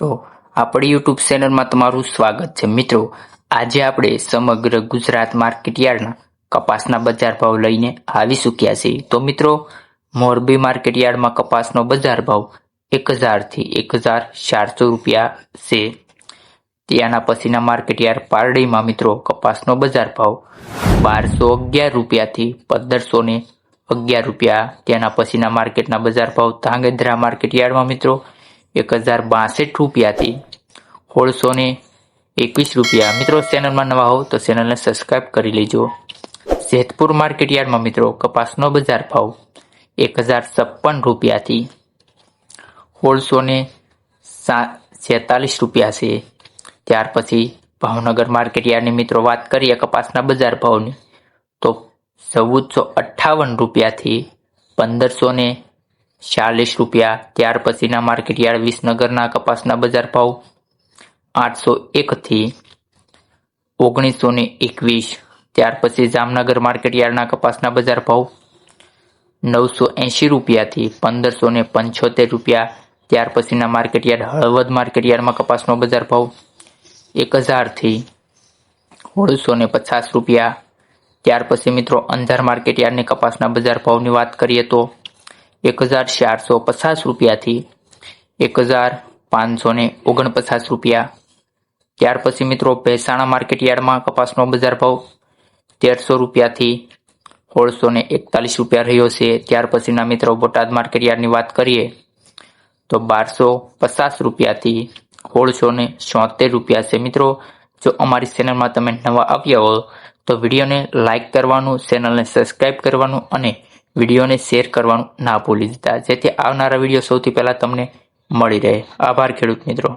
તો આપણી યુટ્યુબ ચેનલમાં તમારું સ્વાગત છે. મિત્રો, આજે આપણે સમગ્ર ગુજરાત માર્કેટ યાર્ડના કપાસના બજાર ભાવ લઈને આવી ચૂક્યા છીએ. તો મિત્રો, મોરબી માર્કેટ યાર્ડમાં કપાસનો બજાર ભાવ એક હજારથી એક હજાર ચારસો રૂપિયા છે. ત્યાંના પછીના માર્કેટ યાર્ડ પારડીમાં મિત્રો, કપાસનો બજાર ભાવ બારસો અગિયાર રૂપિયાથી પંદરસો ને અગિયાર રૂપિયા. ત્યાંના પછીના માર્કેટના બજાર ભાવ ધાંગધ્રા માર્કેટયાર્ડમાં મિત્રો એક હજાર બાસઠ રૂપિયાથી સોળસો ને એકવીસ રૂપિયા. મિત્રો, ચેનલમાં નવા હોવ તો ચેનલને સબસ્ક્રાઇબ કરી લેજો. જેતપુર માર્કેટ યાર્ડમાં મિત્રો, કપાસનો બજાર ભાવ એક હજાર છપ્પન રૂપિયાથી સોળસો ને છેતાલીસ રૂપિયા છે. ત્યાર પછી ભાવનગર માર્કેટ યાર્ડની મિત્રો વાત કરીએ કપાસના બજાર ભાવની, તો ચૌદસો અઠ્ઠાવન રૂપિયાથી પંદરસો ને ચાલીસ રૂપિયા. ત્યાર પછીના માર્કેટયાર્ડ વિસનગરના કપાસના બજાર ભાવ આઠસો એકથી ઓગણીસો ને એકવીસ. ત્યાર પછી જામનગર માર્કેટ યાર્ડના કપાસના બજાર ભાવ નવસો એંશી રૂપિયાથી પંદરસો ને પંચોતેર રૂપિયા. ત્યાર પછીના માર્કેટયાર્ડ હળવદ માર્કેટ યાર્ડમાં કપાસનો બજાર ભાવ એક હજારથી સોળસો ને પચાસ રૂપિયા. ત્યાર પછી મિત્રો અંજાર માર્કેટયાર્ડની કપાસના બજાર ભાવની વાત કરીએ તો એક હજાર ચારસો પચાસ રૂપિયાથી એક હજાર પાંચસો ને ઓગણપચાસ રૂપિયા. ત્યાર પછી મિત્રો ભેસાણા માર્કેટ યાર્ડમાં કપાસનો બજાર ભાવ તેરસો રૂપિયાથી સોળસો ને એકતાલીસ રૂપિયા રહ્યો છે. ત્યાર પછીના મિત્રો બોટાદ માર્કેટ યાર્ડની વાત કરીએ તો બારસો પચાસ રૂપિયાથી સોળસો ને છોતેર રૂપિયા છે. મિત્રો, જો અમારી ચેનલમાં તમે નવા આવ્યા હો તો વિડીયોને લાઇક કરવાનું, ચેનલને સબસ્ક્રાઇબ કરવાનું અને વિડીયોને શેર કરવાનું ના ભૂલી દેતા જેથી આવનારા વીડિયો સૌથી પહેલાં તમને મળી રહે. આભાર ખેડૂત મિત્રો.